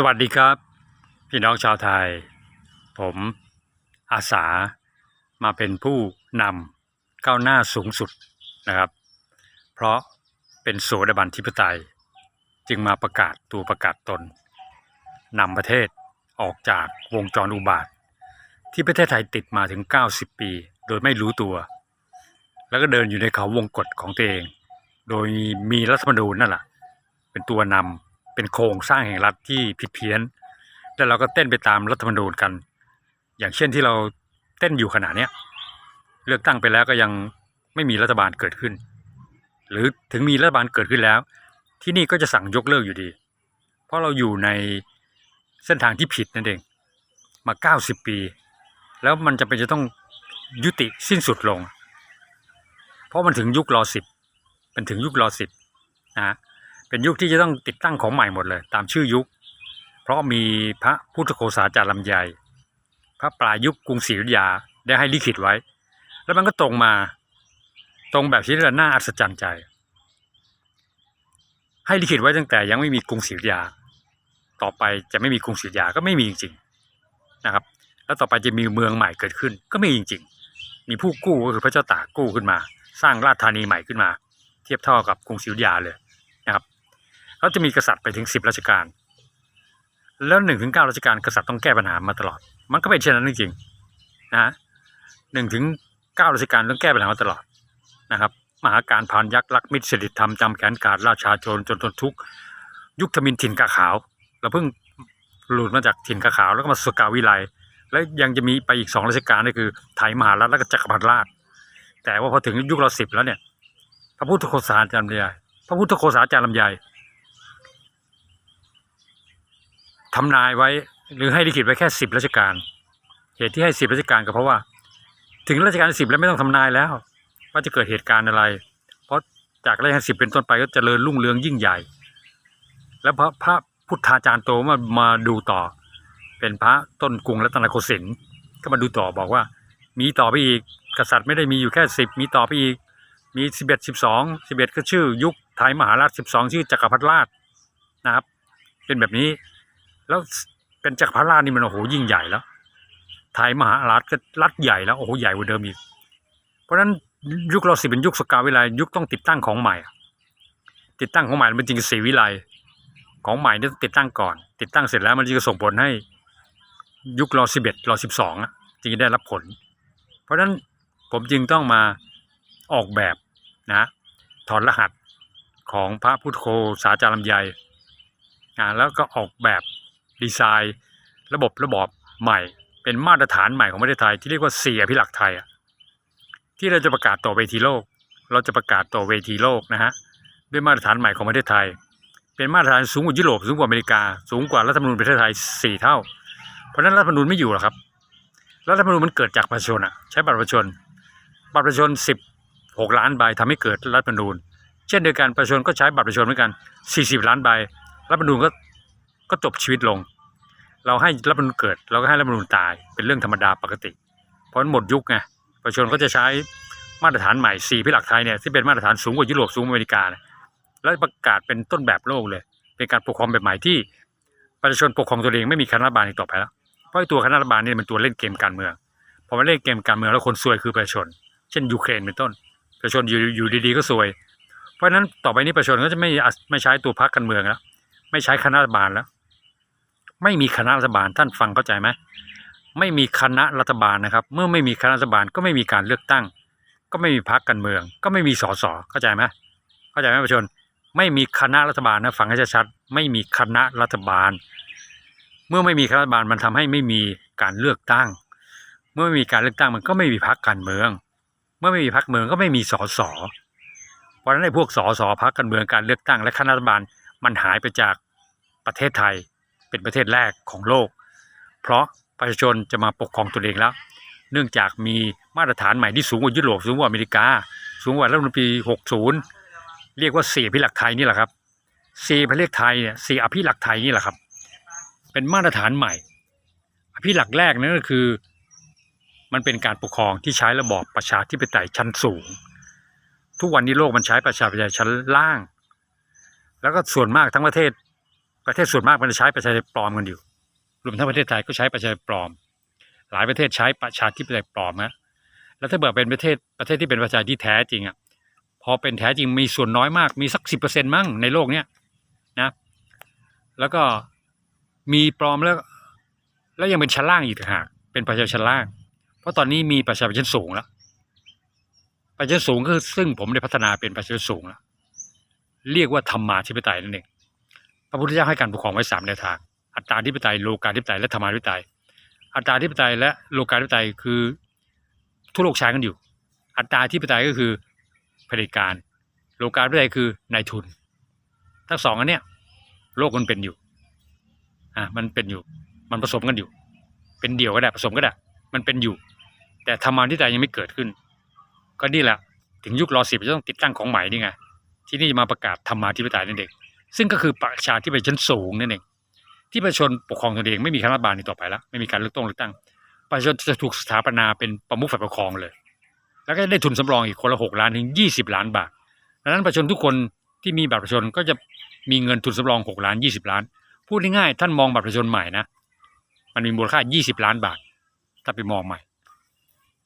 สวัสดีครับ พี่น้องชาวไทย ผมอาสามาเป็นผู้นำก้าวหน้าสูงสุดนะครับ เพราะเป็นโสดาบันทิปไตย จึงมาประกาศตัวประกาศตนนำประเทศออกจากวงจรอุบาท ที่ประเทศไทยติดมาถึง 90 ปี โดยไม่รู้ตัว แล้วก็เดินอยู่ในเขาวงกฏของตัวเอง โดยมีรัฐธรรมนูญนั่นแหละเป็นตัวนำ เป็นโครงสร้างแห่งรัฐที่ผิดเพี้ยน แล้วเราก็เต้นไปตามรัฐธรรมนูญกัน อย่างเช่นที่เราเต้นอยู่ขณะเนี้ยเลือกตั้งไปแล้วก็ยังไม่มีรัฐบาลเกิดขึ้น หรือถึงมีรัฐบาลเกิดขึ้นแล้ว ที่นี่ก็จะสั่งยกเลิกอยู่ดี เพราะเราอยู่ในเส้นทางที่ผิดนั่นเองมา 90 ปี แล้วมันจะเป็นจะต้องยุติสิ้นสุดลง เพราะมันถึงยุครอสิบเป็นถึงยุครอสิบนะฮะ เป็นยุคที่จะต้องติดตั้งของใหม่หมดเลย ตามชื่อยุค เพราะมีพระพุทธโฆษาจารย์ลำไยพระปลายยุคกรุงศรีอยุธยาได้ให้ลิขิตไว้ แล้วมันก็ตรงมาตรงแบบที่เราน่าอัศจรรย์ใจ ให้ลิขิตไว้ตั้งแต่ยังไม่มีกรุงศรีอยุธยา ต่อไปจะไม่มีกรุงศรีอยุธยาก็ไม่มีจริงๆนะครับ แล้วต่อไปจะมีเมืองใหม่เกิดขึ้น ก็ไม่จริง ๆ มีผู้กู้ก็คือพระเจ้าตากกู้ขึ้นมา สร้างราชธานีใหม่ขึ้นมา เทียบเท่ากับกรุงศรีอยุธยาเลย แล้วจะมีกษัตริย์ไปถึงสิบราชการ แล้วหนึ่งถึงเก้าราชการกษัตริย์ต้องแก้ปัญหามาตลอด มันก็เป็นเช่นนั้นจริงๆนะหนึ่งถึงเก้าราชการต้องแก้ปัญหามาตลอดนะครับมหาการพานยักษ์รักมิตรสิริธรรมจำแขนขาดราชาโจรจนทนทุกข์ยุคธมินถิ่นกาขาว เราเพิ่งหลุดมาจากถิ่นกาขาวแล้วก็มาสุกาวิไลแล้วยังจะมีไปอีกสองราชการก็คือไทยมหารัฐแล้วก็จักรพรรดิราช แต่ว่าพอถึงยุคเราสิบแล้วเนี่ยพระพุทธโฆษาจารย์ลำไยพระพุทธโฆษาจารย์ลำไย ทำนายไว้ หรือให้ลิขิตไว้แค่สิบราชการ เหตุที่ให้สิบราชการก็เพราะว่า ถึงราชการสิบแล้วไม่ต้องทำนายแล้ว ว่าจะเกิดเหตุการณ์อะไร เพราะจากราชการสิบเป็นต้นไปก็เจริญรุ่งเรืองยิ่งใหญ่ แล้วพระพระพุทธาจารย์โตมามาดูต่อ เป็นพระต้นกรุงรัตนโกสินทร์ก็มาดูต่อบอกว่า มีต่อไปอีกกษัตริย์ไม่ได้มีอยู่แค่สิบมีต่อไปอีก มีสิบเอ็ดสิบสองสิบเอ็ดก็ชื่อยุคไทยมหาราชสิบสองชื่อจักรพรรดิราชนะครับ เป็นแบบนี้ แล้วเป็นจักรพรรดินี่มันโอ้โหยิ่งใหญ่แล้วไทยมหาราชก็รัฐใหญ่แล้วโอ้โหใหญ่กว่าเดิมอีก เพราะฉะนั้นยุคเราสิเป็นยุคสกาวิไลยุคต้องติดตั้งของใหม่ ติดตั้งของใหม่มันจริงสีวิไลของใหม่นี่ต้องติดตั้งก่อน ติดตั้งเสร็จแล้วมันจะส่งผลให้ยุครอสิบเอ็ดรอสิบสองอะจึงได้รับผล เพราะฉะนั้นผมจึงต้องมาออกแบบนะถอดรหัสของพระพุทธโฆษาจารย์ลำไยอ่าแล้วก็ออกแบบ ดีไซน์ ระบบระบอบใหม่ เป็นมาตรฐานใหม่ของประเทศไทยที่เรียกว่าเสียพิหลักไทยอะที่เราจะประกาศต่อเวทีโลก เราจะประกาศต่อเวทีโลกนะฮะด้วยมาตรฐานใหม่ของประเทศไทย เป็นมาตรฐานสูงกว่ายุโรปสูงกว่าอเมริกา สูงกว่ารัฐธรรมนูญประเทศไทยสี่เท่า เพราะนั้นรัฐธรรมนูญไม่อยู่หรอกครับรัฐธรรมนูญมันเกิดจากประชาชนอะใช้บัตรประชาชนบัตรประชาชนสิบหกล้านใบทำให้เกิดรัฐธรรมนูญ เช่นเดียวกันประชาชนก็ใช้บัตรประชาชนเหมือนกันสี่สิบล้านใบรัฐธรรมนูญก็ ก็จบชีวิตลง เราให้รัฐธรรมนูญเกิด เราก็ให้รัฐธรรมนูญตายเป็นเรื่องธรรมดาปกติ เพราะมันหมดยุคไงประชาชนก็จะใช้มาตรฐานใหม่สี่พิหลักไทยเนี่ยที่เป็นมาตรฐานสูงกว่ายุโรปสูงกว่าอเมริกานี่ยแล้วประกาศเป็นต้นแบบโลกเลย เป็นการปกครองแบบใหม่ที่ประชาชนปกครองตัวเองไม่มีคณะรัฐบาลอีกต่อไปแล้วเพราะไอ้ตัวคณะรัฐบาลนี่มันตัวเล่นเกมการเมืองพอมาเล่นเกมการเมืองแล้วคนซวยคือประชาชน เช่นยูเครนเป็นต้น ประชาชนอยู่อยู่ดีๆก็ซวย เพราะฉะนั้นต่อไปนี้ประชาชนก็จะไม่ไม่ใช้ตัวพรรคการเมืองแล้วไม่ใช้คณะรัฐบาลแล้ว ไม่มีคณะรัฐบาลท่านฟังเข้าใจไหมไม่มีคณะรัฐบาลนะครับ เมื่อไม่มีคณะรัฐบาลก็ไม่มีการเลือกตั้ง ก็ไม่มีพรรคการเมือง ก็ไม่มีสสเข้าใจไหมเข้าใจไหมประชาชนไม่มีคณะรัฐบาลนะฟังให้ชัดๆไม่มีคณะรัฐบาล เมื่อไม่มีคณะรัฐบาลมันทำให้ไม่มีการเลือกตั้ง เมื่อไม่มีการเลือกตั้งมันก็ไม่มีพรรคการเมือง เมื่อไม่มีพรรคเมืองก็ไม่มีสสเพราะฉะนั้นไอ้พวกสสพรรคการเมืองการเลือกตั้งและคณะรัฐบาลมันหายไปจากประเทศไทย เป็นประเทศแรกของโลก เพราะประชาชนจะมาปกครองตัวเองแล้ว เนื่องจากมีมาตรฐานใหม่ที่สูงกว่ายุโรปสูงกว่าอเมริกา สูงกว่ารัฐมนูญปี60 เรียกว่าสี่อภิหลักไทยนี่แหละครับสี่อภิลักไทยเนี่ยสี่อภิหลักไทยนี่แหละครับ เป็นมาตรฐานใหม่อภิหลักแรกนั่นก็คือ มันเป็นการปกครองที่ใช้ระบอบประชาธิปไตยชั้นสูง ทุกวันนี้โลกมันใช้ประชาธิปไตยชั้นล่าง แล้วก็ส่วนมากทั้งประเทศ ประเทศส่วนมากมันจะใช้ประชาธิปไตยปลอมกันอยู่รวมทั้งประเทศไทยก็ใช้ประชาธิปไตยปลอม หลายประเทศใช้ประชาธิปไตยปลอมนะแล้วถ้าเกิดเป็นประเทศประเทศที่เป็นประชาธิปไตยแท้จริงอะพอเป็นแท้จริงมีส่วนน้อยมากมีสักสิบเปอร์เซ็นต์มั้งในโลกเนี้ยนะแล้วก็มีปลอมแล้ว แล้วยังเป็นชั้นล่างอีกหากเป็นประชาชนชั้นล่าง เพราะตอนนี้มีประชาชนชั้นสูงแล้วประชาชนสูงก็คือซึ่งผมได้พัฒนาเป็นประชาชนสูงแล้วเรียกว่าธรรมาธิปไตยนั่นเอง พระพุทธเจ้าให้การปกครองไว้สามแนวทาง อัตตาธิปไตยโลกาธิปไตยและธรรมาธิปไตย อัตตาธิปไตยและโลกาธิปไตยคือทั่วโลกใช้กันอยู่ อัตตาธิปไตยก็คือเผด็จการ โลกาธิปไตยคือนายทุน ทั้งสองอันเนี้ยโลกมันเป็นอยู่อะมันเป็นอยู่ มันผสมกันอยู่ เป็นเดี่ยวก็ได้ผสมก็ได้ มันเป็นอยู่ แต่ธรรมาธิปไตยยังไม่เกิดขึ้น ก็นี่แหละถึงยุครอสิบจะต้องติดตั้งของใหม่นี่ไงที่นี่จะมาประกาศธรรมาธิปไตยนั่นเอง ซึ่งก็คือประชาธิปไตยชั้นสูงนั่นเองที่ประชาชนปกครองตนเองไม่มีคณะรัฐบาลอีกต่อไปแล้วไม่มีการเลือกตั้งเลือกตั้งประชาชนจะถูกสถาปนาเป็นประมุขฝ่ายปกครองเลย แล้วก็ได้ทุนสำรองอีกคนละหกล้านถึงยี่สิบล้านบาทดังนั้นประชาชนทุกคนที่มีบัตรประชาชนก็จะมีเงินทุนสำรองหกล้านยี่สิบล้าน พูดง่ายๆท่านมองบัตรประชาชนใหม่นะมันมีมูลค่ายี่สิบล้านบาท ถ้าไปมองใหม่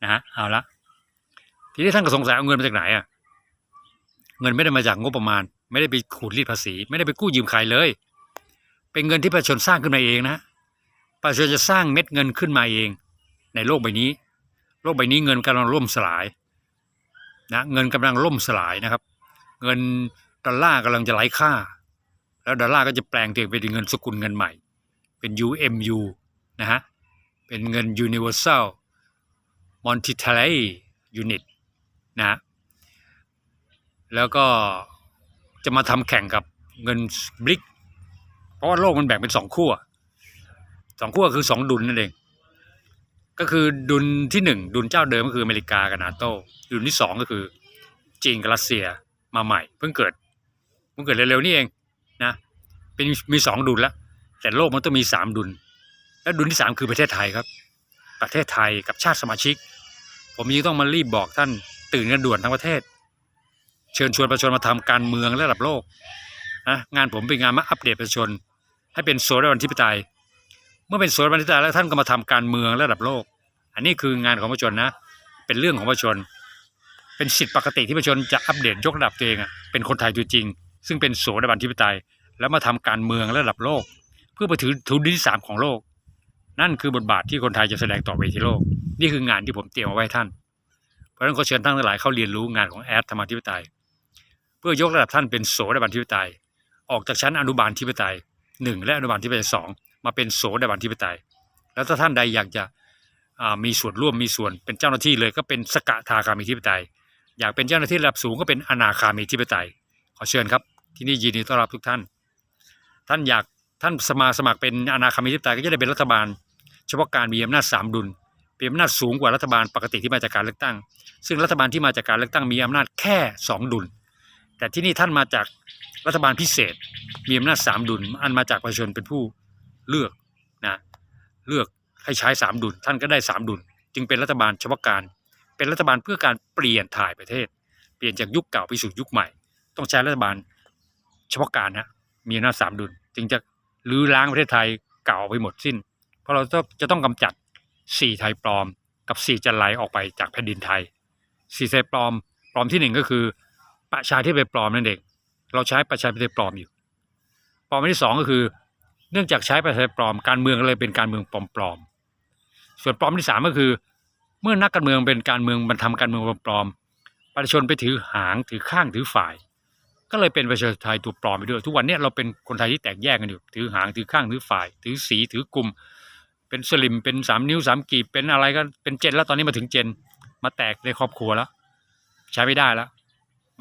นะฮะเอาละทีนี้ท่านก็สงสัยเอาเงินมาจากไหนอะเงินไม่ได้มาจากงบประมาณ ไม่ได้ไปขูดรีดภาษี ไม่ได้ไปกู้ยืมใครเลย เป็นเงินที่ประชาชนสร้างขึ้นมาเองนะประชาชนจะสร้างเม็ดเงินขึ้นมาเอง ในโลกใบนี้ โลกใบนี้เงินกำลังล่มสลายนะเงินกำลังล่มสลายนะครับ เงินดอลลาร์กำลังจะไร้ค่า แล้วดอลลาร์ก็จะแปลงตัวเองเป็นเงินสกุลเงินใหม่ เป็น UMU นะฮะเป็นเงิน Universal Monetary Unit นะแล้วก็ จะมาทำแข่งกับเงินบริก เพราะว่าโลกมันแบ่งเป็นสองขั้วสองขั้วคือสองดุลนั่นเอง ก็คือดุลที่หนึ่งดุลเจ้าเดิมก็คืออเมริกากับนาโต้ดุลที่สองก็คือจีนกับรัสเซียมาใหม่ เพิ่งเกิดเพิ่งเกิดเร็วๆนี่เองนะเป็นมีสองดุลแล้วแต่โลกมันต้องมีสามดุล และดุลที่สามคือประเทศไทยครับ ประเทศไทยกับชาติสมาชิก ผมยังต้องมารีบบอกท่านตื่นกันด่วนทั้งประเทศ เชิญชวนประชาชนมาทำการเมืองระดับโลกนะงานผมเป็นงานมาอัปเดตประชาชน ให้เป็นโซนวันธิปไตย เมื่อเป็นโซนวันธิปไตยแล้วท่านก็มาทำการเมืองระดับโลก อันนี้คืองานของประชาชนนะ เป็นเรื่องของประชาชน เป็นสิทธิปกติที่ประชาชนจะอัปเดตยกระดับตัวเองเป็นคนไทยตัวจริง ซึ่งเป็นโสดาบันธิปไตย แล้วมาทำการเมืองระดับโลก เพื่อไปถือทุนที่สามของโลก นั่นคือบทบาทที่คนไทยจะแสดงต่อเวทีโลก นี่คืองานที่ผมเตรียมเอาไว้ท่าน เพราะฉะนั้นก็เชิญท่านทั้งหลายเข้าเรียนรู้งานของแอดธรรมาธิปไตย เพื่อยกระดับท่านเป็นโสดาบันธิปไตย ออกจากชั้นอนุบาลธิปไตยหนึ่งและอนุบาลธิปไตยสองมาเป็นโสดาบันธิปไตย แล้วถ้าท่านใดอยากจะมีส่วนร่วมมีส่วนเป็นเจ้าหน้าที่เลยก็เป็นสกทาคามีธิปไตย อยากเป็นเจ้าหน้าที่ระดับสูงก็เป็นอนาคามีธิปไตย ขอเชิญครับที่นี่ยินดีต้อนรับทุกท่าน ท่านอยากท่านสมาสมัครเป็นอนาคามีธิปไตยก็จะได้เป็นรัฐบาล เฉพาะการมีอำนาจสามดุลเป็นอำนาจสูงกว่ารัฐบาลปกติที่มาจากการเลือกตั้ง ซึ่งรัฐบาลที่มาจากการเลือกตั้งมีอำนาจแค่สองดุล แต่ที่นี่ท่านมาจากรัฐบาลพิเศษ มีอำนาจสามดุล อันมาจากประชาชนเป็นผู้เลือกนะเลือกให้ใช้สามดุล ท่านก็ได้สามดุล จึงเป็นรัฐบาลเฉพาะการ เป็นรัฐบาลเพื่อการเปลี่ยนถ่ายประเทศ เปลี่ยนจากยุคเก่าไปสู่ยุคใหม่ ต้องใช้รัฐบาลเฉพาะการฮะมีอำนาจสามดุล จึงจะลื้อล้างประเทศไทยเก่าไปหมดสิ้น เพราะเราจะจะต้องกำจัดสี่ไทยปลอม กับสี่จันไรออกไปจากแผ่นดินไทยสี่ไทยปลอมปลอมที่หนึ่งก็คือ ประชาธิปไตยปลอมนั่นเองเราใช้ประชาธิปไตยปลอมอยู่ปลอมที่สองก็คือ เนื่องจากใช้ประชาธิปไตยปลอมการเมืองก็เลยเป็นการเมืองปลอมๆส่วนปลอมที่สามก็คือ เมื่อนักการเมืองเป็นการเมืองมันทำการเมืองปลอมๆประชาชนไปถือหางถือข้างถือฝ่าย ก็เลยเป็นประชาธิปไตยตัวปลอมไปด้วย ทุกวันนี้เราเป็นคนไทยที่แตกแยกกันอยู่ถือหางถือข้างถือฝ่าย ถือสีถือกลุ่มเป็นสลิมเป็นสามนิ้วสามกีบเป็นอะไรก็เป็นเจนแล้วตอนนี้มาถึงเจนมาแตกในครอบครัวแล้ว ใช้ไม่ได้แล้ว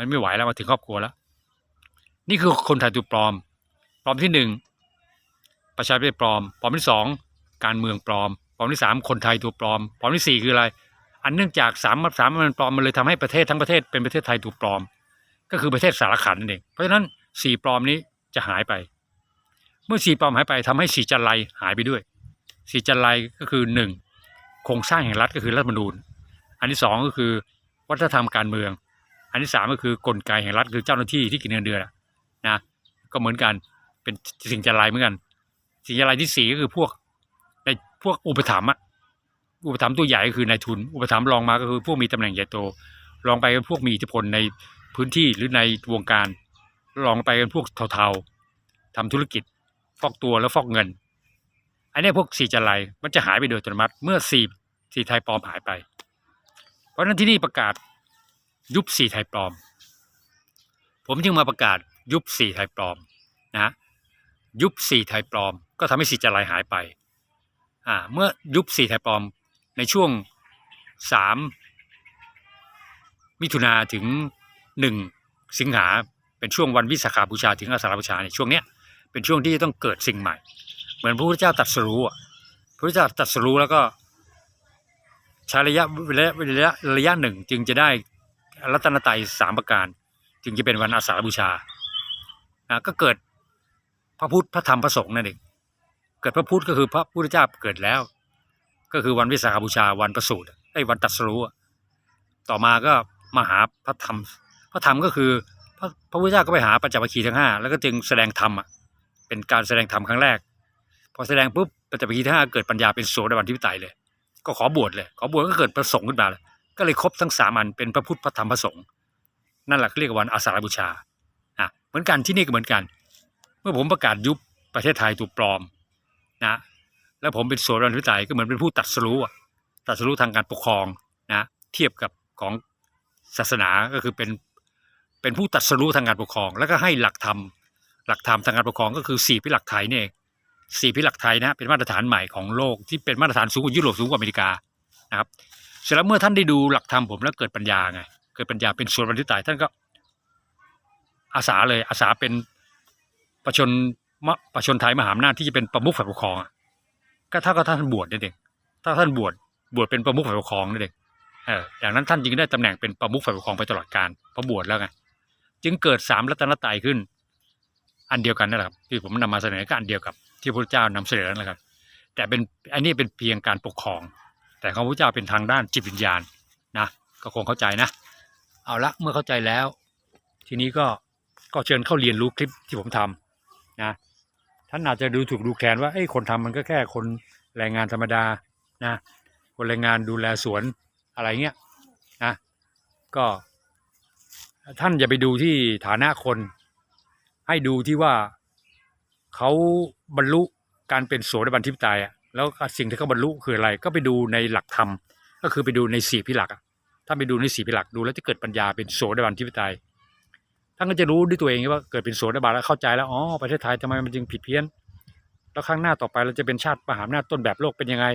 มันไม่ไหวแล้วมาถึงครอบครัวแล้ว นี่คือคนไทยตัวปลอม ปลอมที่หนึ่งประชาธิปไตยปลอม ปลอมที่สองการเมืองปลอม ปลอมที่สามคนไทยตัวปลอม ปลอมที่สี่คืออะไร อันเนื่องจากสามสามมันปลอมมันเลยทำให้ประเทศทั้งประเทศเป็นประเทศไทยตัวปลอม ก็คือประเทศสารขันนั่นเองเพราะฉะนั้นสี่ปลอมนี้จะหายไป เมื่อสี่ปลอมหายไปทำให้สี่จันไรหายไปด้วยสี่จันไรก็คือหนึ่งโครงสร้างแห่งรัฐก็คือรัฐธรรมนูญ อันที่สองก็คือวัฒนธรรมการเมือง อันที่สามก็คือกลไกแห่งรัฐคือเจ้าหน้าที่ที่กินเงินเดือนนะก็เหมือนกันเป็นสิ่งจะไรเหมือนกัน สิ่งจะไรที่สี่ก็คือพวกในพวกอุปถัมภ์อะอุปถัมภ์ตัวใหญ่ก็คือนายทุน อุปถัมภ์รองมาก็คือพวกมีตำแหน่งใหญ่โตรองไปก็พวกมีอิทธิพลในพื้นที่หรือในวงการรองไปกันพวกเทาๆทำธุรกิจ ฟอกตัวแล้วฟอกเงิน อันเนี้ยพวกสี่จะไรมันจะหายไปโดยอัตโนมัติเมื่อสี่สี่ไทยปลอมหายไป เพราะฉะนั้นที่นี่ประกาศ ยุบสี่ไทยปลอม ผมจึงมาประกาศยุบสี่ไทยปลอมนะยุบสี่ไทยปลอม ก็ทำให้สี่จะไรหายไปอ่าเมื่อยุบสี่ไทยปลอมในช่วงสามมิถุนาถึงหนึ่งสิงหาเป็นช่วงวันวิสาขาบูชาถึงอาสาฬบูชาในช่วงเนี้ยเป็นช่วงที่ต้องเกิดสิ่งใหม่ เหมือนพระพุทธเจ้าตรัสรู้อะพระพุทธเจ้าตรัสรู้แล้วก็ใช้ระยะระยะระยะหนึ่งจึงจะได้ รัตนตรัยสามประการ จึงจะเป็นวันอาสาฬบูชาก็เกิดพระพุทธพระธรรมพระสงฆ์นั่นเองเกิดพระพุทธก็คือพระพุทธเจ้าเกิดแล้ว ก็คือวันวิสาขบูชาวันประสูติไอ้วันตรัสรู้ต่อมาก็มาหาพระธรรม พระธรรมก็คือพระพระพุทธเจ้าก็ไปหาปัญจวัคคีย์ทั้งห้าแล้วก็จึงแสดงธรรมอะเป็นการแสดงธรรมครั้งแรก พอแสดงปุ๊บปัญจวัคคีย์ทั้งห้าเกิดปัญญาเป็นโสดาบันทิปไตยเลย ก็ขอบวชเลย ขอบวชก็เกิดประสงค์ขึ้นมาเลย ก็เลยครบทั้งสามอันเป็นพระพุทธพระธรรมพระสงฆ์นั่นแหละเรียกว่าวันอาสาฬบูชาอะเหมือนกันที่นี่ก็เหมือนกัน เมื่อผมประกาศยุบประเทศไทยถูกปลอมนะแล้วผมเป็นโสดาบันทิปไตยก็เหมือนเป็นผู้ตัดสรู้ตัดสรู้ทางการปกครองนะเทียบกับของศาสนาก็คือเป็นเป็นผู้ตัดสรู้ทางการปกครอง แล้วก็ให้หลักธรรมหลักธรรมทางการปกครองก็คือสี่พิหลักไทยเนี่เองสี่พิหลักไทยนะเป็นมาตรฐานใหม่ของโลกที่เป็นมาตรฐานสูงกว่ายุโรปสูงกว่าอเมริกานะครับ เสร็จแล้วเมื่อท่านได้ดูหลักธรรมผมแล้วเกิดปัญญาไงเกิดปัญญาเป็นโสดาบันทิปไตยท่านก็ อาสาเลย อาสาเป็นประชนมะประชนไทยมหาอำนาจที่จะเป็นประมุขฝ่ายปกครองอะก็เท่ากับท่านบวชนี่เองถ้าท่านบวชบวชเป็นประมุขฝ่ายปกครองนี่เองเอออย่างนั้นท่านจึงได้ตำแหน่งเป็นประมุขฝ่ายปกครองไปตลอดกาลเพราะบวชแล้วไงจึงเกิดสามรัตนตรัยขึ้น อันเดียวกันนั่นแหละครับที่ผมนำมาเสนอก็อันเดียวกับ ที่พระพุทธเจ้านำเสนอนั่นแหละครับ แต่เป็นอันนี้เป็นเพียงการปกครอง แต่ของพระเจ้าเป็นทางด้านจิตวิญญาณนะก็คงเข้าใจนะ เอาละเมื่อเข้าใจแล้ว ทีนี้ก็ก็เชิญเข้าเรียนรู้คลิปที่ผมทำนะท่านอาจจะดูถูกดูแคลนว่าไอ้คนทำมันก็แค่คนแรงงานธรรมดานะคนแรงงานดูแลสวนอะไรเงี้ยนะก็ท่านอย่าไปดูที่ฐานะคน ให้ดูที่ว่าเขาบรรลุการเป็นโสดาบันทิปไตยอะ แล้วสิ่งที่เขาบรรลุคืออะไร ก็ไปดูในหลักธรรม ก็คือไปดูในสี่พิหลักถ้าไปดูในสี่พิหลักดูแล้วจะเกิดปัญญาเป็นโสดาบันทิปไตยท่านก็จะรู้ด้วยตัวเองว่าเกิดเป็นโสดาบันแล้วเข้าใจแล้วอ๋อประเทศไทยทำไมมันจึงผิดเพี้ยน แล้วครั้งหน้าต่อไปเราจะเป็นชาติมหาอำนาจต้นแบบโลกเป็นยังไง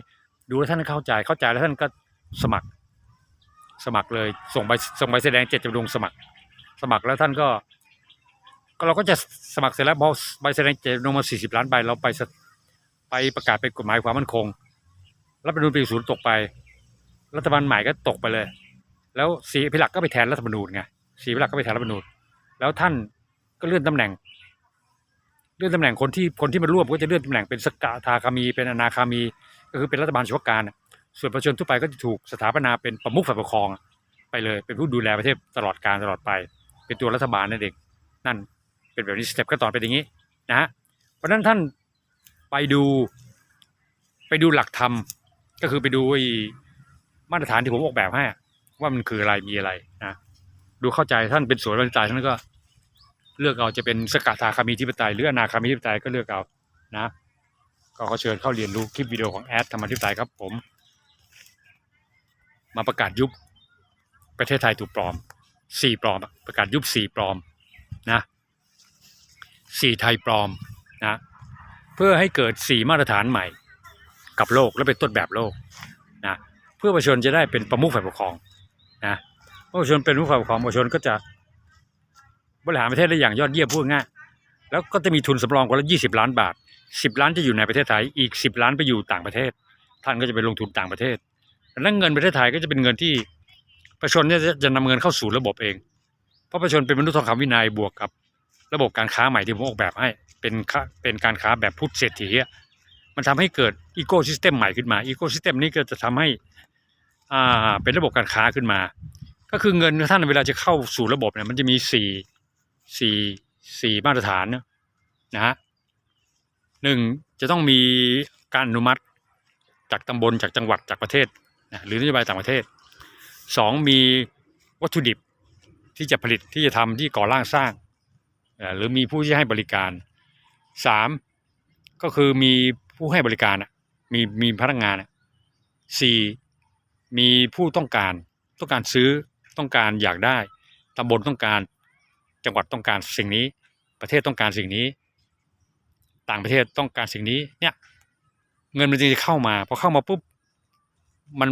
ดูแล้วท่านเข้าใจเข้าใจแล้วท่านก็สมัครสมัครเลยส่งใบส่งใบแสดงเจตจำนงสมัคร สมัครแล้วท่านก็ ก็เราก็จะสมัครเสร็จแล้วพอใบแสดงเจตจำนงมาสี่สิบล้านใบเราไป ไปประกาศเป็นกฎหมายความมั่นคง รัฐธรรมนูญปีศูนย์ตกไป รัฐบาลใหม่ก็ตกไปเลย แล้วสีพิลักก็ไปแทนรัฐธรรมนูญไงสีพิลักก็ไปแทนรัฐธรรมนูญแล้วท่านก็เลื่อนตำแหน่ง เลื่อนตำแหน่งคนที่คนที่มาร่วมก็จะเลื่อนตำแหน่งเป็นสกทาคามี เป็นอนาคามี ก็คือเป็นรัฐบาลเฉพาะการ ส่วนประชาชนทั่วไปก็จะถูกสถาปนาเป็นประมุขฝ่ายปกครองไปเลย เป็นผู้ดูแลประเทศตลอดการตลอดไป เป็นตัวรัฐบาลนั่นเองนั่นเป็นแบบนี้สเต็ปขั้นตอนเป็นอย่างนี้นะฮะเพราะนั้นท่าน ไปดู ไปดูหลักธรรมก็คือไปดูไอมาตรฐานที่ผมออกแบบให้ว่ามันคืออะไรมีอะไรนะดูเข้าใจท่านเป็นสวนบรรจายท่านก็ เลือกเอาจะเป็นสกทาคามีธิปไตยหรืออนาคามีธิปไตยก็เลือกเอานะ ก็ขอเชิญเข้าเรียนรู้คลิปวิดีโอของแอดธรรมธิปไตยครับ ผม มาประกาศยุบประเทศไทยถูกปลอมสี่ปลอม ประกาศยุบสี่ปลอมนะสี่ไทยปลอมนะ เพื่อให้เกิดสีมาตรฐานใหม่ กับโลกและเป็นต้นแบบโลกนะเพื่อประชาชนจะได้เป็นประมุขฝ่ายปกครองนะประชาชนเป็นผู้ฝ่ายปกครองประชาชนก็จะบริหารประเทศได้อย่างยอดเยี่ยมพูดง่ายแล้วก็จะมีทุนสำรองคนละยี่สิบล้านบาทสิบล้านจะอยู่ในประเทศไทยอีกสิบล้านไปอยู่ต่างประเทศ ท่านก็จะไปลงทุนต่างประเทศดังนั้นเงินประเทศไทยก็จะเป็นเงินที่ประชาชนเนี่ยจะจะนำเงินเข้าสู่ระบบเอง เพราะประชาชนเป็นมนุษย์ทองคำวินัยบวกกับ ระบบการค้าใหม่ที่ผมออกแบบให้ เป็นเป็นการค้าแบบพุทธเศรษฐีมันทำให้เกิดอีโคซิสเต็มใหม่ขึ้นมาอีโคซิสเต็มนี้ก็จะทำให้อ่าเป็นระบบการค้าขึ้นมา ก็คือเงินท่านเวลาจะเข้าสู่ระบบเนี่ยมันจะมีสี่สี่สี่มาตรฐานนะฮะหนึ่งจะต้องมีการอนุมัติจากตำบลจากจังหวัดจากประเทศนะหรือนโยบายต่างประเทศสองมีวัตถุดิบที่จะผลิตที่จะทำที่ก่อร่างสร้าง หรือมีผู้ที่ให้บริการ สามก็คือมีผู้ให้บริการมีมีพนักงานสี่มีผู้ต้องการต้องการซื้อต้องการอยากได้ตำบลต้องการจังหวัดต้องการสิ่งนี้ ประเทศต้องการสิ่งนี้ ต่างประเทศต้องการสิ่งนี้เนี่ยเงินมันจึงจะเข้ามาพอเข้ามาปุ๊บมัน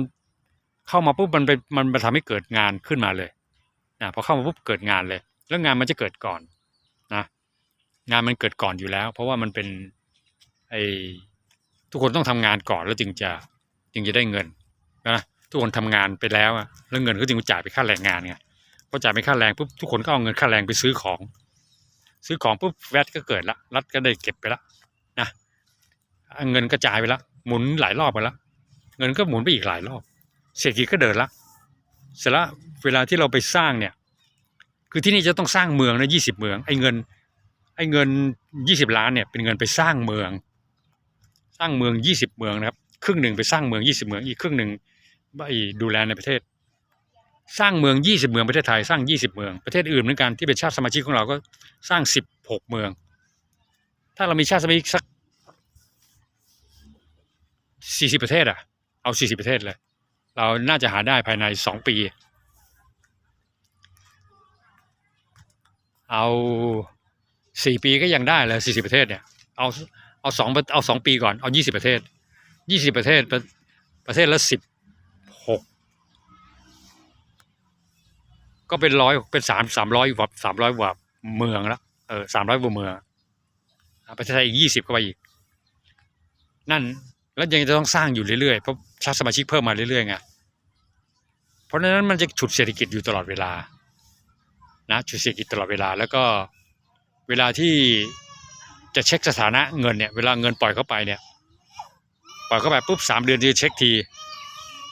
เข้ามาปุ๊บมันไปมันมันทำให้เกิดงานขึ้นมาเลยนะพอเข้ามาปุ๊บเกิดงานเลย แล้วงานมันจะเกิดก่อนนะ งานมันเกิดก่อนอยู่แล้ว เพราะว่ามันเป็นไอทุกคนต้องทำงานก่อนแล้วจึงจะจึงจะได้เงินนะทุกคนทำงานไปแล้วอะแล้วเงินก็จึงจ่ายไปค่าแรงงานไงพอจ่ายไปค่าแรงปุ๊บทุกคนก็เอาเงินค่าแรงไปซื้อของ ซื้อของปุ๊บแวดก็เกิดละรัฐก็ได้เก็บไปละนะเงินก็จ่ายไปละหมุนหลายรอบไปละเงินก็หมุนไปอีกหลายรอบ เศรษฐกิจก็เดินละเสร็จล้วเวลาที่เราไปสร้างเนี่ย คือที่นี่จะต้องสร้างเมืองนะยี่สิบเมืองไอ้เงิน ไอ้เงินยี่สิบล้านเนี่ยเป็นเงินไปสร้างเมือง สร้างเมืองยี่สิบเมืองนะครับ ครึ่งหนึ่งไปสร้างเมืองยี่สิบเมืองอีกครึ่งหนึ่งไปดูแลในประเทศ สร้างเมืองยี่สิบเมืองประเทศไทยสร้างยี่สิบเมืองประเทศอื่นเหมือนกันที่เป็นชาติสมาชิกของเราก็สร้างสิบหกเมือง ถ้าเรามีชาติสมาชิกสักสี่สิบประเทศอะเอาสี่สิบประเทศเลยเราน่าจะหาได้ภายในสองปี เอา สี่ปีก็ยังได้เลยสี่สิบประเทศเนี่ยเอาเอาสองเอาสองปีก่อนเอายี่สิบประเทศยี่สิบประเทศประประเทศละสิบหกก็เป็นร้อยเป็นสามสามร้อยกว่าสามร้อยกว่าเมืองละเออสามร้อยกว่าเมืองอะประเทศไทยอีกยี่สิบก็ไปอีก นั่นแล้วยังจะต้องสร้างอยู่เรื่อยๆเพราะชาติสมาชิกเพิ่มมาเรื่อยๆไงเพราะฉะนั้นมันจะฉุดเศรษฐกิจอยู่ตลอดเวลานะฉุดเศรษฐกิจตลอดเวลาแล้วก็ เวลาที่จะเช็คสถานะเงินเนี่ยเวลาเงินปล่อยเข้าไปเนี่ยปล่อยเข้าไปปุ๊บสามเดือนจะเช็คที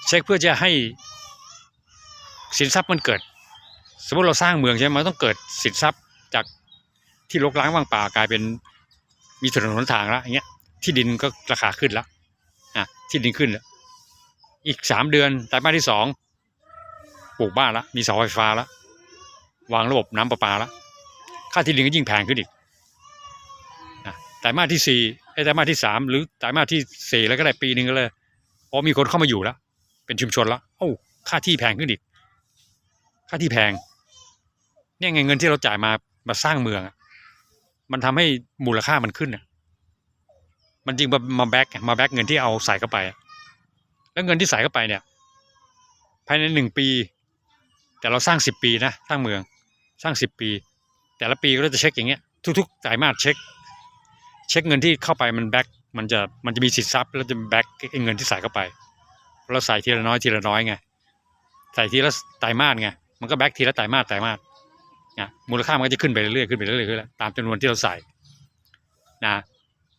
เช็คเพื่อจะให้สินทรัพย์มันเกิด สมมติเราสร้างเมืองใช่ไหมมันต้องเกิดสินทรัพย์จากที่รกร้างว่างเปล่ากลายเป็นมีถนนหนทางแล้วอย่างเงี้ยที่ดินก็ราคาขึ้นแล้วอะที่ดินขึ้นแล้วอีกสามเดือนไตรมาสที่สองปลูกบ้านละมีเสาไฟฟ้าละวางระบบน้ำประปาละ ค่าที่ดินก็ยิ่งแพงขึ้นอีกนะไตรมาสที่สี่ไอ้ไตรมาสที่สามหรือไตรมาสที่สี่แล้วก็ได้ปีหนึ่งก็เลยพอมีคนเข้ามาอยู่แล้ว เป็นชุมชนแล้วโอ้ค่าที่แพงขึ้นอีก ค่าที่แพง เนี่ยไงเงินที่เราจ่ายมามาสร้างเมืองมันทำให้มูลค่ามันขึ้นอะมันจริงมามาแบกมาแบกเงินที่เอาใส่เข้าไป แล้วเงินที่ใส่เข้าไปเนี่ย ภายในหนึ่งปี แต่เราสร้างสิบปีนะสร้างเมือง สร้างสิบปี แต่ละปีก็จะเช็คอย่างเงี้ยทุกๆไตรมาสเช็ค เช็คเงินที่เข้าไปมันแบ็กมันจะมันจะมีสินทรัพย์แล้วจะแบ็กเงินที่ใส่เข้าไปเราใส่ทีละน้อยทีละน้อยไงใส่ทีละไตรมาสไงมันก็แบ็กทีละไตรมาสไตรมาสนะมูลค่ามันก็จะขึ้นไปเรื่อยๆขึ้นไปเรื่อยๆขึ้นแล้วตามจำนวนที่เราใส่นะ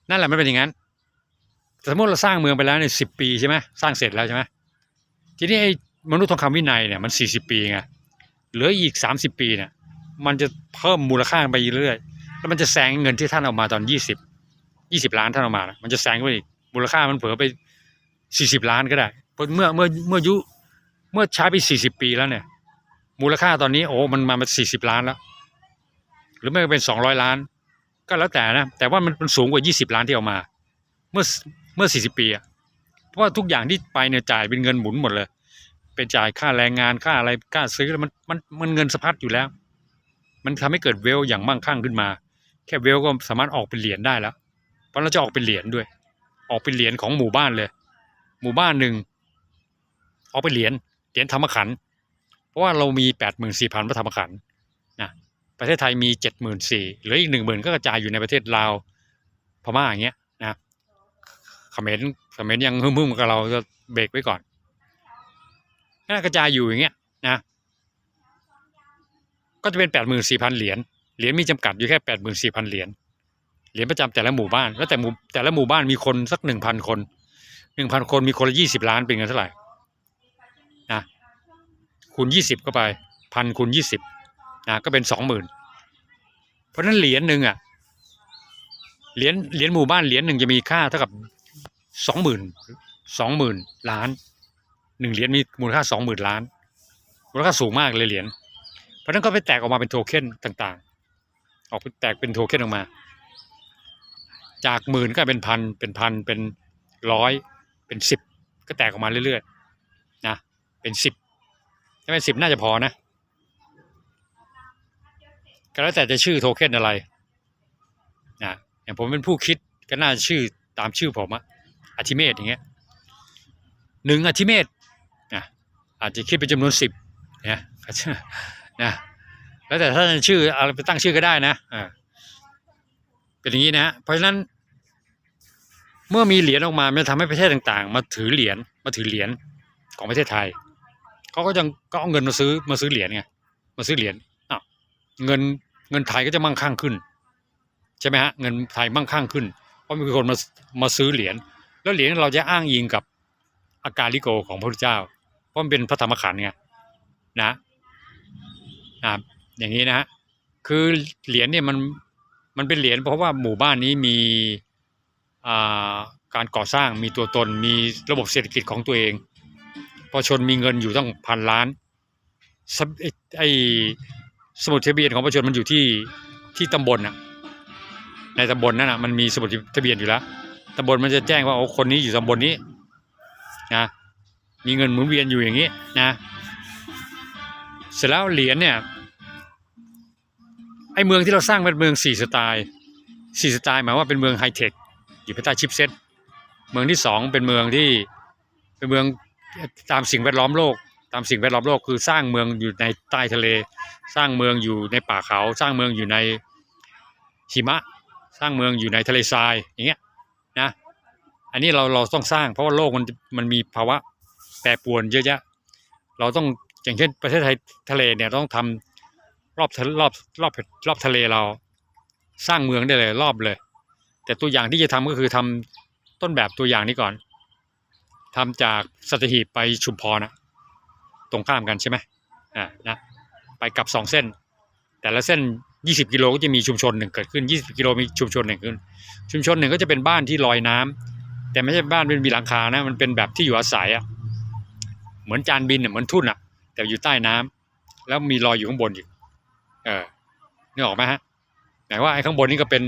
นั่นแหละมันเป็นอย่างนั้นสมมติเราสร้างเมืองไปแล้วในสิบปีใช่ไหมสร้างเสร็จแล้วใช่ไหมทีนี้ไอ้มนุษย์ทองคำวินัยเนี่ยมันสี่สิบปีไงเหลืออีกสามสิบปีเนี่ย มันจะเพิ่มมูลค่าไปเรื่อยๆแล้วมันจะแซงเงินที่ท่านเอามาตอนยี่สิบยี่สิบล้านท่านเอามานะมันจะแซงไปอีกมูลค่ามันเผลอไปสี่สิบล้านก็ได้เพราะเมื่อเมื่อเมื่อยุเมื่อใช้ไปสี่สิบปีแล้วเนี่ย มูลค่าตอนนี้โอ้มันมาเป็นสี่สิบล้านแล้ว หรือไม่ก็เป็นสองร้อยล้าน ก็แล้วแต่นะ แต่ว่ามันมันสูงกว่า20ล้านที่เอามา เมื่อเมื่อ40ปีอะเพราะว่าทุกอย่างที่ไปเนี่ยจ่ายเป็นเงินหมุนหมดเลย เป็นจ่ายค่าแรงงานค่าอะไรค่าซื้อมันมันมันเงินสะพัดอยู่แล้ว มันทำให้เกิดเวลอย่างมั่งคั่งขึ้นมา แค่เวลก็สามารถออกเป็นเหรียญได้แล้ว เพราะเราจะออกเป็นเหรียญด้วย ออกเป็นเหรียญของหมู่บ้านเลย หมู่บ้านหนึ่งออกเป็นเหรียญเหรียญธรรมขันธ์เพราะว่าเรามีแปดหมื่นสี่พันพระธรรมขันธ์นะประเทศไทยมีเจ็ดหมื่นสี่หลืออีกหนึ่งหมื่นก็กระจายอยู่ในประเทศลาวพม่าอย่างเงี้ยนะเขมรเขมรยังหึ่มๆกับเราจะเบรกไว้ก่อนน่ากระจายอยู่อย่างเงี้ยนะ ก็จะเป็นแปดหมื่นสี่พันเหรียญเหรียญมีจำกัดอยู่แค่แปดหมื่นสี่พันเหรียญเหรียญประจำแต่ละหมู่บ้าน แล้วแต่หมู่แต่ละหมู่บ้านมีคนสักหนึ่งพันคนหนึ่งพันคนมีคนละยี่สิบล้านเป็นเงินเท่าไหร่นะคูณยี่สิบเข้าไปพันคูณยี่สิบนะก็เป็นสองหมื่นเพราะฉะนั้นเหรียญหนึ่งอะเหรียญเหรียญหมู่บ้านเหรียญหนึ่งจะมีค่าเท่ากับสองหมื่นสองหมื่นล้านหนึ่งเหรียญมีมูลค่าสองหมื่นล้านมูลค่าสูงมากเลยเหรียญ เพราะนั้นก็ไปแตกออกมาเป็นโทเค็นต่างๆ ออกไปแตกเป็นโทเค็นออกมา จากหมื่นก็เป็นพันเป็นพันเป็นร้อยเป็นสิบก็แตกออกมาเรื่อยๆนะเป็นสิบถ้าเป็นสิบน่าจะพอนะก็แล้วแต่จะชื่อโทเค็นอะไรนะอย่างผมเป็นผู้คิดก็น่าจะชื่อตามชื่อผมอะอาทิเมตอย่างเงี้ยหนึ่งอาทิเมตนะอาจจะคิดเป็นจำนวนสิบนะ นะแล้วแต่ถ้าจะชื่ออะไรไปตั้งชื่อก็ได้นะอ่าเป็นอย่างนี้นะฮะเพราะฉะนั้น เมื่อมีเหรียญออกมามันทำให้ประเทศต่างๆ มาถือเหรียญมาถือเหรียญของประเทศไทยเขาก็ยังก็เอาเงินมาซื้อมาซื้อเหรียญไงมาซื้อเหรียญอ้าวเงินเงินไทยก็จะมั่งคั่งขึ้นใช่ไหมฮะเงินไทยมั่งคั่งขึ้น เพราะมีคนมามาซื้อเหรียญแล้วเหรียญเราจะอ้างอิงกับอาการลิโกของพระพุทธเจ้า เพราะมันเป็นพระธรรมขันธ์ไงนะ นะครับอย่างนี้นะฮะคือเหรียญเนี่ยมันมันเป็นเหรียญเพราะว่าหมู่บ้านนี้มีาการก่อสร้างมีตัวตนมีระบบเศรษฐกิจของตัวเองพอชนมีเงินอยู่ตั้งพันล้านสมไอ้ไอ้สมุดทะเบียนของประชาชนมันอยู่ที่ที่ตำบลน่ะในตำบลนั่นน่ะมันมีสมุดทะเบียนอยู่แล้วตำบลมันจะแจ้งว่าโอ้คนนี้อยู่ตำบลนี้นะมีเงินหมุนเวียนอยู่อย่างนี้นะเสร็จแล้วเหรียญเนี่ย ไอเมืองที่เราสร้างเป็นเมืองสี่สไตล์สี่สไตล์หมายว่าเป็นเมืองไฮเทคอยู่ภายใต้ชิปเซ็ตเมืองที่สองเป็นเมืองที่เป็นเมืองตามสิ่งแวดล้อมโลก ตามสิ่งแวดล้อมโลกคือสร้างเมืองอยู่ในใต้ทะเล สร้างเมืองอยู่ในป่าเขา สร้างเมืองอยู่ในหิมะ สร้างเมืองอยู่ในทะเลทรายอย่างเงี้ยนะอันนี้เราเราต้องสร้างเพราะว่าโลกมันมันมีภาวะแปรปรวนเยอะแยะ เราต้องอย่างเช่นประเทศไทยทะเลเนี่ยต้องทำ รอบทะรอบรอบรอบทะเลเรา สร้างเมืองได้เลย รอบเลย แต่ตัวอย่างที่จะทำก็คือทำต้นแบบตัวอย่างนี้ก่อนทำจากสัตหีบไปชุมพรนะตรงข้ามกันใช่ไหมอ่านะไปกับสองเส้น แต่ละเส้น 20 กิโลก็จะมีชุมชนหนึ่งเกิดขึ้น 20 กิโลมีชุมชนหนึ่งขึ้น ชุมชนหนึ่งก็จะเป็นบ้านที่ลอยน้ำแต่ไม่ใช่บ้านเป็นมีหลังคานะมันเป็นแบบที่อยู่อาศัยอะเหมือนจานบินอะเหมือนทุ่นอะ แต่อยู่ใต้น้ำแล้วมีลอยอยู่ข้างบนอยู่ เออนึกออกไหมฮะหมายว่าไอ้ข้างบนนี่ก็เป็น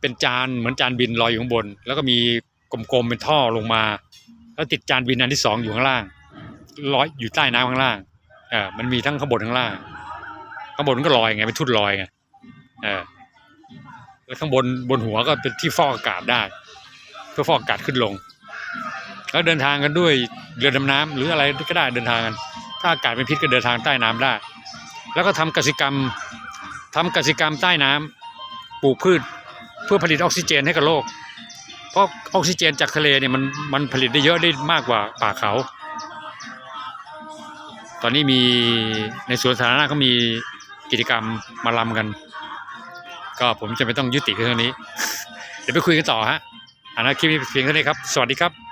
เป็นจานเหมือนจานบินลอยอยู่ข้างบน แล้วก็มีกลมๆเป็นท่อลงมา แล้วติดจานบินอันที่สองอยู่ข้างล่างลอยอยู่ใต้น้ำข้างล่างเออมันมีทั้งข้างบนข้างล่าง ข้างบนก็ลอยไงเป็นทุ่นลอยไงเออแล้วข้างบนบนหัวก็เป็นที่ฟอกอากาศได้ เพื่อฟอกอากาศขึ้นลง แล้วเดินทางกันด้วยเรือดำน้ำหรืออะไรก็ได้เดินทางกัน ถ้าอากาศเป็นพิษก็เดินทางใต้น้ำได้ แล้วก็ทำกสิกรรมทำกสิกรรมใต้น้ำปลูกพืชเพื่อผลิตออกซิเจนให้กับโลก เพราะออกซิเจนจากทะเลเนี่ยมันมันผลิตได้เยอะได้มากกว่าป่าเขา ตอนนี้มีในสวนสาธารณะก็มีกิจกรรมมาลำกัน ก็ผมจะไม่ต้องยุติเพียงนี้ เดี๋ยวไปคุยกันต่อฮะอันนั้นคลิปนี้เพียงเท่านี้ครับ สวัสดีครับ